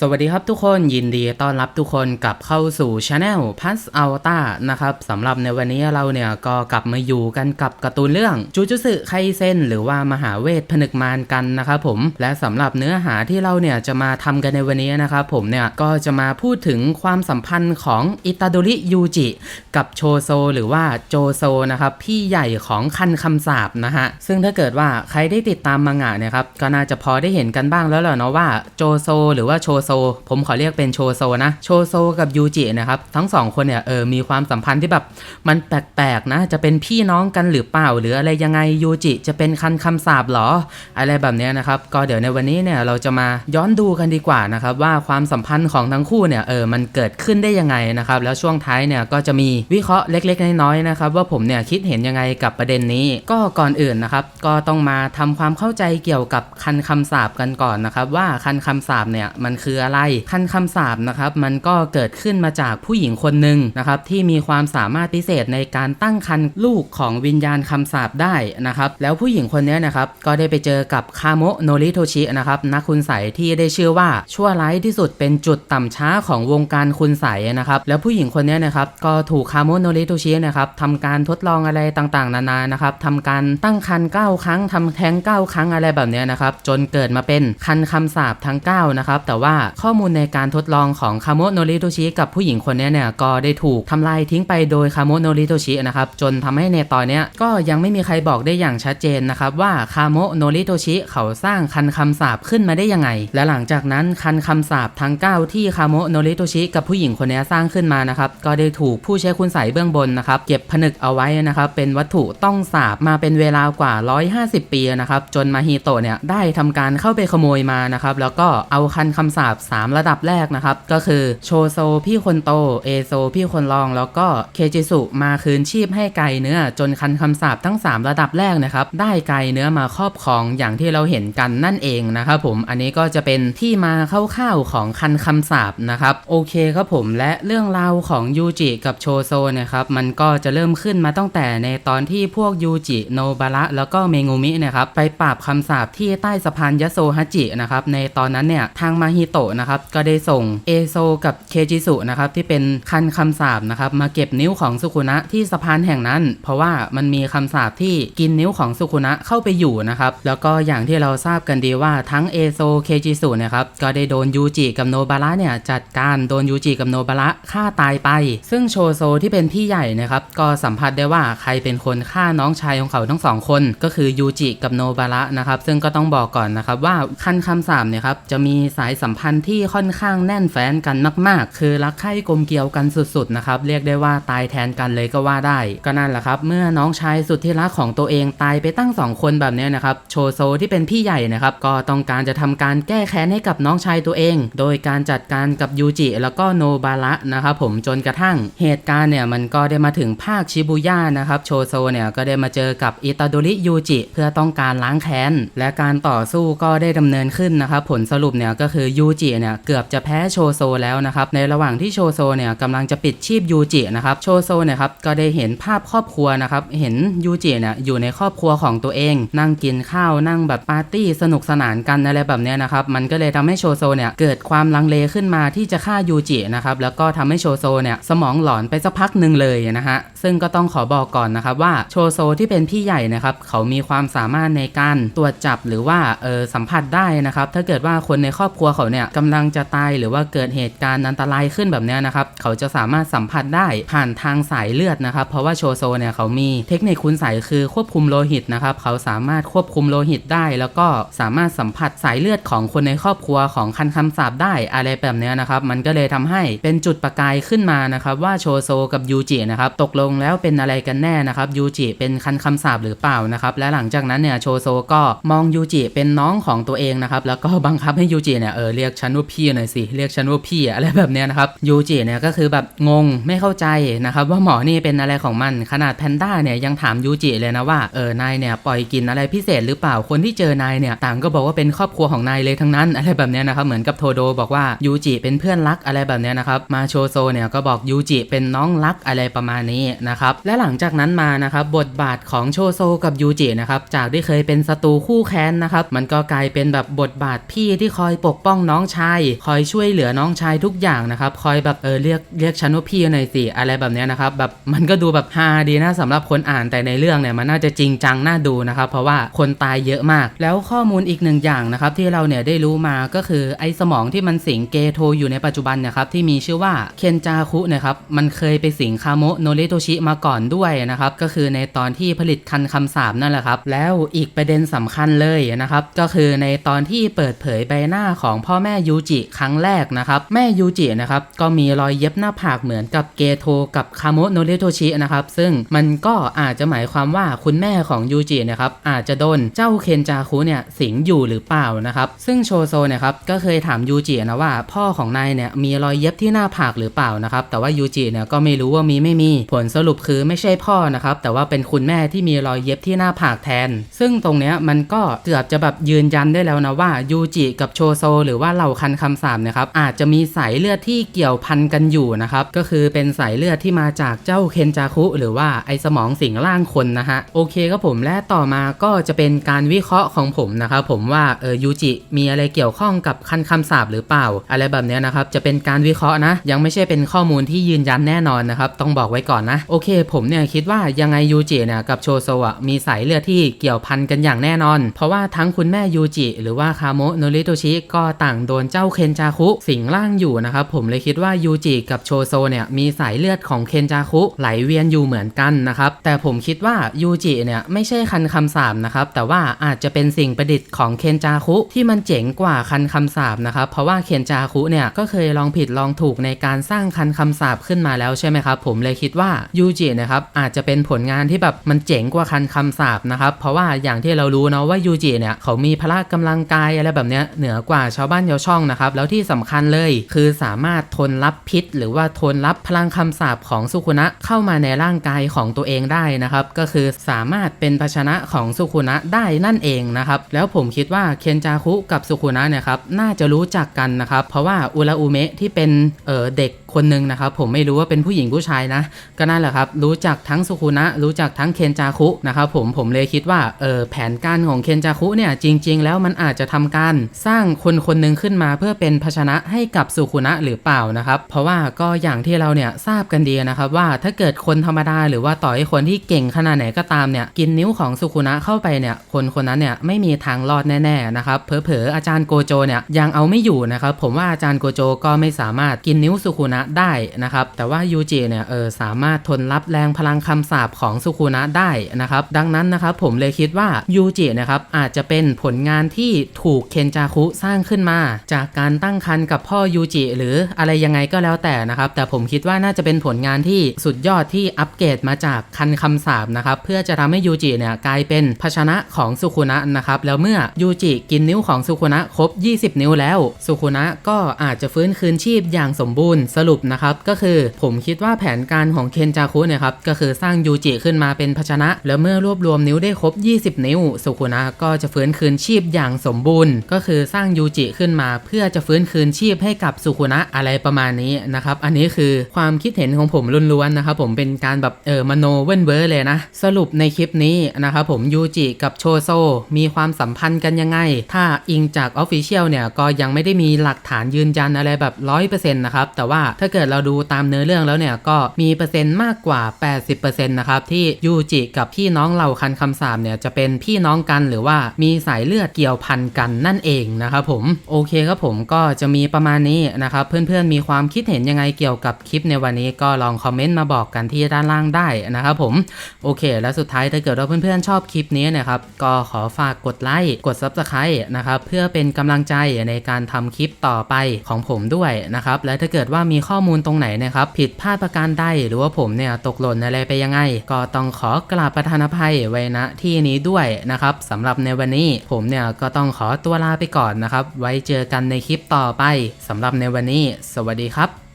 สวัสดีครับทุกคนยินดีต้อนรับทุกคนกลับเข้าสู่ช anel พัสอัลตานะครับสำหรับในวันนี้เราเนี่ยก็กลับมาอยู่กันกับการ์ตูนเรื่องจูจูสึไคเซนหรือว่ามหาเวทผนึกมารกันนะครับผมและสำหรับเนื้อหาที่เราเนี่ยจะมาทำกันในวันนี้นะครับผมเนี่ยก็จะมาพูดถึงความสัมพันธ์ของอิตาโดริยูจิกับโชโซหรือว่าโจโซนะครับพี่ใหญ่ของคันคำสาบนะฮะซึ่งถ้าเกิดว่าใครได้ติดตามมังงะเนี่ยครับก็น่าจะพอได้เห็นกันบ้างแล้วแหละเนาะว่าโจโซหรือว่าโชโซ ผมขอเรียกเป็นโชโซนะ โชโซกับยูจินะครับ ทั้งสองคนเนี่ยเออมีความสัมพันธ์ที่แบบมันแปลกๆนะ จะเป็นพี่น้องกันหรือเปล่า หรืออะไรยังไงยูจิจะเป็นคันคำสาบหรอ อะไรแบบเนี้ยนะครับ ก็เดี๋ยวในวันนี้เนี่ยเราจะมาย้อนดูกันดีกว่านะครับว่าความสัมพันธ์ของทั้งคู่เนี่ยเออมันเกิดขึ้นได้ยังไงนะครับ แล้วช่วงท้ายเนี่ยก็จะมีวิเคราะห์เล็กๆ น้อยๆนะครับว่าผมเนี่ยคิดเห็นยังไงกับประเด็นนี้ ก็ก่อนอื่นนะครับ ก็ต้องมาทำความเข้าใจเกี่ยวกับคันคำสาบกันก่อนนะครับ ว่าคันคำสาบเนี่ยมันคืออะไร คันคำสาบนะครับมันก็เกิดขึ้นมาจากผู้หญิงคนหนึ่งนะครับที่มีความสามารถพิเศษในการตั้งคันลูกของวิญญาณคำสาบได้นะครับแล้วผู้หญิงคนนี้นะครับก็ได้ไปเจอกับคาโมโนริโทชินะครับนักคุณใสที่ได้ชื่อว่าชั่วร้ายที่สุดเป็นจุดต่ำช้าของวงการคุณใสนะครับแล้วผู้หญิงคนนี้นะครับก็ถูกคาโมโนริโทชินะครับทำการทดลองอะไรต่างๆ นานานะครับทำการตั้งคัน9ครั้งทำแท้ง9ครั้งอะไรแบบเนี้ยนะครับจนเกิดมาเป็นคันคำสาบทั้ง9นะครับแต่ว่าข้อมูลในการทดลองของคาโมโนริโทชิกับผู้หญิงคนนี้เนี่ยก็ได้ถูกทำลายทิ้งไปโดยคาโมโนริโทชินะครับจนทำให้ในตอนนี้ก็ยังไม่มีใครบอกได้อย่างชัดเจนนะครับว่าคาโมโนริโทชิเขาสร้างคันคำสาบขึ้นมาได้ยังไง และหลังจากนั้นคันคำสาบทั้ง 9 ที่คาโมโนริโทชิกับผู้หญิงคนนี้สร้างขึ้นมานะครับก็ได้ถูกผู้ใช้คุณใสเบื้องบนนะครับเก็บผนึกเอาไว้นะครับเป็นวัตถุต้องสาบมาเป็นเวลากว่า 150 ปีนะครับจนมาฮิโตะเนี่ยได้ทำการเข้าไปขโมยมานะครับแล้วก็เอาคันคำสาบ3 ระดับแรกนะครับ ก็คือโชโซพี่คนโต เอโซพี่คนรอง แล้วก็เคจิสุมาคืนชีพให้ไก่เนื้อ จนคันคำสาบทั้ง 3 ระดับแรกนะครับ ได้ไก่เนื้อมาครอบครองอย่างที่เราเห็นกันนั่นเองนะครับผมอันนี้ก็จะเป็นที่มาคร่าวๆของคันคำสาบนะครับ โอเคครับผมและเรื่องราวของยูจิกับโชโซนะครับมันก็จะเริ่มขึ้นมาตั้งแต่ในตอนที่พวกยูจิโนบาระแล้วก็เมงูมินะครับไปปราบคำสาบที่ใต้สะพานยโซฮาจินะครับในตอนนั้นเนี่ยทางมาฮิโตะนะครับก็ได้ส่งเอโซกับเคจิสุนะครับที่เป็นคันคำสาบนะครับมาเก็บนิ้วของสุคุนะที่สะพานแห่งนั้น เพราะว่ามันมีคำสาบที่กินนิ้วของสุคุนะเข้าไปอยู่นะครับแล้วก็อย่างที่เราทราบกันดีว่าทั้งเอโซเคจิสุนะครับก็ได้โดนยูจิกับโนบาระเนี่ยจัดการโดนยูจิกับโนบาระฆ่าตายไป ซึ่งโชโซที่เป็นพี่ใหญ่นะครับก็สัมผัสได้ว่าใครเป็นคนฆ่าน้องชายของเขาทั้งสองคน ก็คือยูจิกับโนบาระนะครับซึ่งก็ต้องบอกก่อนนะครับว่าคันคำสาบเนี่ยครับจะมีสายสัมพันธ์ที่ค่อนข้างแน่นแฟ้นกันมาก ๆ คือรักใคร่กลมเกลียวกันสุดๆนะครับเรียกได้ว่าตายแทนกันเลยก็ว่าได้ ก็นั่นแหละครับ เมื่อน้องชายสุดที่รักของตัวเองตายไปตั้งสองคนแบบนี้นะครับโชโซที่เป็นพี่ใหญ่นะครับก็ต้องการจะทำการแก้แค้นให้กับน้องชายตัวเอง โดยการจัดการกับยูจิแล้วก็โนบาระนะครับผมจนกระทั่งเหตุการณ์เนี่ยมันก็ได้มาถึงภาคชิบุย่านะครับโชโซเนี่ยก็ได้มาเจอกับอิตาโดริยูจิเพื่อต้องการล้างแค้นและการต่อสู้ก็ได้ดำเนินขึ้นนะครับผลสรุปเนี่ยก็คือยูจิเนี่ยเกือบจะแพ้โชโซแล้วนะครับในระหว่างที่โชโซเนี่ยกำลังจะปิดชีพยูจินะครับโชโซเนี่ยครับก็ได้เห็นภาพครอบครัวนะครับเห็นยูจิเนี่ยอยู่ในครอบครัวของตัวเอง นั่งกินข้าวนั่งแบบปาร์ตี้สนุกสนานกันอะไรแบบเนี้ยนะครับมันก็เลยทำให้โชโซเนี่ยเกิดความลังเลขึ้นมาที่จะฆ่ายูจินะครับแล้วก็ทำให้โชโซเนี่ยสมองหลอนไปสักพักหนึ่งเลยนะฮะซึ่งก็ต้องขอบอกก่อนนะครับว่าโชโซที่เป็นพี่ใหญ่นะครับเขามีความสามารถในการตรวจจับหรือว่าเออสัมผัสได้นะครับถ้าเกิดว่าคนในครอบครัวเขาเนี่ยกำลังจะตายหรือว่าเกิดเหตุการณ์อันตรายขึ้นแบบเนี้ยนะครับเขาจะสามารถสัมผัสได้ผ่านทางสายเลือดนะครับเพราะว่าโชโซเนี่ยเขามีเทคนิคคุณใสยคือควบคุมโลหิตนะครับเขาสามารถควบคุมโลหิตได้ แล้วก็สามารถสัมผัสสายเลือดของคนในครอบครัวของคันคำสาบได้อะไรแบบเนี้ยนะครับมันก็เลยทำให้เป็นจุดประกายขึ้นมานะครับว่าโชโซกับยูจินะครับตกลงแล้วเป็นอะไรกันแน่นะครับยูจิเป็นคันคำสาบหรือเปล่านะครับและหลังจากนั้นเนี่ยโชโซก็มองยูจิเป็นน้องของตัวเองนะครับแล้วก็บังคับให้ยูจิเนี่ยเออเรียกฉันว่าพี่หน่อยสิ เรียกฉันว่าพี่อะไรแบบเนี้ยนะครับ ยูจิเนี่ยก็คือแบบงงไม่เข้าใจนะครับว่าหมอนี่เป็นอะไรของมัน ขนาดแพนด้าเนี่ยยังถามยูจิเลยนะว่า เออนายเนี่ยปล่อยกินอะไรพิเศษหรือเปล่า คนที่เจอนายเนี่ยต่างก็บอกว่าเป็นครอบครัวของนายเลยทั้งนั้นอะไรแบบเนี้ยนะครับ เหมือนกับโทโดบอกว่ายูจิเป็นเพื่อนรักอะไรแบบเนี้ยนะครับ มาโชโซเนี่ยก็บอกยูจิเป็นน้องรักอะไรประมาณนี้นะครับ และหลังจากนั้นมานะครับบทบาทของโชโซกับยูจินะครับจากที่เคยเป็นศัตรูคู่แค้นนะครับมันก็กลายเป็นแบบบทบาทพี่ที่คอยปกป้องน้องชาย คอยช่วยเหลือน้องชายทุกอย่างนะครับ คอยแบบเออเรียกเรียกฉันว่าพี่หน่อยสิอะไรแบบเนี้ยนะครับ แบบมันก็ดูแบบฮาดีนะสำหรับคนอ่านแต่ในเรื่องเนี่ยมันน่าจะจริงจังน่าดูนะครับ เพราะว่าคนตายเยอะมาก แล้วข้อมูลอีกหนึ่งอย่างนะครับที่เราเนี่ยได้รู้มาก็คือไอ้สมองที่มันสิงเกโทอยู่ในปัจจุบันนะครับที่มีชื่อว่าเคนจาคุนะครับมันเคยไปสิงคาโมโนริโตชิมาก่อนด้วยนะครับก็คือในตอนที่ผลิตคันคำสาบนั่นแหละครับ แล้วอีกประเด็นสำคัญเลยนะครับ ก็คือในตอนที่เปิดเผยใบหน้าของพ่อแม่ยูจิครั้งแรกนะครับ แม่ยูจินะครับก็มีรอยเย็บหน้าผากเหมือนกับเกโทกับคาโมโนริโตชินะครับ ซึ่งมันก็อาจจะหมายความว่าคุณแม่ของยูจินะครับอาจจะโดนเจ้าเคนจาคุเนี่ยสิงอยู่หรือเปล่านะครับซึ่งโชโซเนี่ยครับก็เคยถามยูจินะว่าพ่อของนายเนี่ยมีรอยเย็บที่หน้าผากหรือเปล่านะครับแต่ว่ายูจิเนี่ยก็ไม่รู้ว่ามีไม่มีผลสรุปคือไม่ใช่พ่อนะครับแต่ว่าเป็นคุณแม่ที่มีรอยเย็บที่หน้าผากแทน ซึ่งตรงเนี้ยมันก็เกือบจะแบบยืนยันได้แล้วนะว่ายูจิกับโชโซหรือว่าเหล่าคันคำสามนะครับอาจจะมีสายเลือดที่เกี่ยวพันกันอยู่นะครับก็คือเป็นสายเลือดที่มาจากเจ้าเคนจาคุ หรือว่าไอสมองสิงร่างคนนะฮะโอเคครับผมและต่อมาก็จะเป็นการวิเคราะห์ของผมนะครับผมว่าเออยูจิมีอะไรเกี่ยวข้องกับคันคำสาบหรือเปล่า อะไรแบบเนี้ยนะครับจะเป็นการวิเคราะห์นะ ยังไม่ใช่เป็นข้อมูลที่ยืนยันแน่นอนนะครับต้องบอกไว้ก่อนนะโอเค ผมเนี่ยคิดว่ายังไงยูจิเนี่ยกับโชโซะมีสายเลือดที่เกี่ยวพันกันอย่างแน่นอน เพราะว่าทั้งคุณแม่ยูจิหรือว่าคาโมโนริโตชิก็ต่างโดนเจ้าเคนจาคุสิงร่างอยู่นะครับผมเลยคิดว่ายูจิกับโชโซเนี่ยมีสายเลือดของเคนจาคุไหลเวียนอยู่เหมือนกันนะครับแต่ผมคิดว่ายูจิเนี่ยไม่ใช่คันคำสาบนะครับแต่ว่าอาจจะเป็นสิ่งประดิษฐ์ของเคนจาคุที่มันเจ๋งกว่าคันคำสาบนะครับเพราะว่าเคนจาคุเนี่ยก็เคยลองผิดลองถูกในการสร้างคันคำสาบขึ้นมาแล้วใช่ไหมครับผมเลยคิดว่ายูจินะครับอาจจะเป็นผลงานที่แบบมันเจ๋งกว่าคันคำสาบนะครับเพราะว่าอย่างที่เรารู้เนาะว่ายูจิเนี่ยเขามีพละกำลังกายอะไรแบบเนี้ยเหนือกว่าชาวบ้านชาวช่องนะครับ แล้วที่สำคัญเลย คือสามารถทนรับพิษ หรือว่าทนรับพลังคำสาบของสุคุนะเข้ามาในร่างกายของตัวเองได้นะครับ ก็คือสามารถเป็นภาชนะของสุคุนะได้นั่นเองนะครับ แล้วผมคิดว่าเคนจาคุกับสุคุนะเนี่ยครับน่าจะรู้จักกันนะครับ เพราะว่าอุราอุเมะที่เป็นเออเด็กคนหนึ่งนะครับ ผมไม่รู้ว่าเป็นผู้หญิงผู้ชายนะ ก็นั่นแหละครับ รู้จักทั้งสุคุนะรู้จักทั้งเคนจาคุนะครับผมผมเลยคิดว่าเออแผนการของเคนจาคุเนี่ยจริง ๆ แล้วมันอาจจะทำการสร้างคนคนหนึ่งขึ้นมาเพื่อเป็นภาชนะให้กับสุคุนะหรือเปล่านะครับ เพราะว่าก็อย่างที่เราเนี่ยทราบกันดีนะครับว่าถ้าเกิดคนธรรมดาหรือว่าต่อให้คนที่เก่งขนาดไหนก็ตามเนี่ยกินนิ้วของสุคุนะเข้าไปเนี่ยคนคนนั้นเนี่ยไม่มีทางรอดแน่ๆนะครับเผลอๆอาจารย์โกโจเนี่ยยังเอาไม่อยู่นะครับผมว่าอาจารย์โกโจก็ไม่สามารถกินนิ้วสุคุนะได้นะครับแต่ว่ายูจิเนี่ยเออสามารถทนรับแรงพลังคำสาปของสุคุนะได้นะครับดังนั้นนะครับผมเลยคิดว่ายูจินะครับอาจจะเป็นผลงานที่ถูกเคนจาคุสร้างขึ้นมาจากการตั้งครรภ์กับพ่อยูจิหรืออะไรยังไงก็แล้วแต่นะครับ แต่ผมคิดว่าน่าจะเป็นผลงานที่สุดยอดที่อัปเกรดมาจากคันคำสาปนะครับเพื่อจะทำให้ยูจิเนี่ยกลายเป็นภาชนะของสุคุนะนะครับแล้วเมื่อยูจิกินนิ้วของสุคุนะครบ 20 นิ้วแล้ว สุคุนะก็อาจจะฟื้นคืนชีพอย่างสมบูรณ์สรุปนะครับก็คือผมคิดว่าแผนการของเคนจาคุเนี่ยครับก็คือสร้างยูจิขึ้นมาเป็นภาชนะ แล้วเมื่อรวบรวมนิ้วได้ครบ 20 นิ้ว สุคุนะก็จะฟื้นคืนชีพอย่างสมบูรณ์ ก็คือสร้างยูจิขึ้นมาเพื่อจะฟื้นคืนชีพให้กับสุคุนะอะไรประมาณนี้นะครับ อันนี้คือความคิดเห็นของผมล้วนๆนะครับผมเป็นการแบบเออมโนเว้นเวอร์เลยนะ สรุปในคลิปนี้นะครับผมยูจิกับโชโซมีความสัมพันธ์กันยังไง ถ้าอิงจากออฟฟิเชียลเนี่ยก็ยังไม่ได้มีหลักฐานยืนยันอะไรแบบร้อยเปอร์เซ็นต์นะครับ แต่ว่าถ้าเกิดเราดูตามเนื้อเรื่องแล้วเนี่ยก็มีเปอร์เซ็นต์มากกว่า 80%นะครับที่ยูจิกับพี่น้องเหล่าคันคำสามเนี่ยจะเป็นพี่น้องกันหรือว่ามีสายเลือดเกี่ยวพันกันนั่นเองนะครับผมโอเคครับผมก็จะมีประมาณนี้นะครับ เพื่อนๆมีความคิดเห็นยังไงเกี่ยวกับคลิปในวันนี้ก็ลองคอมเมนต์มาบอกกันที่ด้านล่างได้นะครับผมโอเค แล้วสุดท้ายถ้าเกิดว่าเพื่อนๆชอบคลิปนี้นะครับก็ขอฝากกดไลค์กด Subscribe นะครับเพื่อเป็นกำลังใจในการทำคลิปต่อไปของผมด้วยนะครับและถ้าเกิดว่ามีข้อมูลตรงไหนนะครับผิดพลาดประการใดหรือว่าผมเนี่ยตกหล่นอะไรไปยังไง ก็ต้องขอกราบประทานภัยไว้ณที่นี้ด้วยนะครับสำหรับในวันนี้ผมเนี่ยก็ต้องขอตัวลาไปก่อนนะครับ ไว้เจอกันในคลิปต่อไปสำหรับในวันนี้ สวัสดีครับ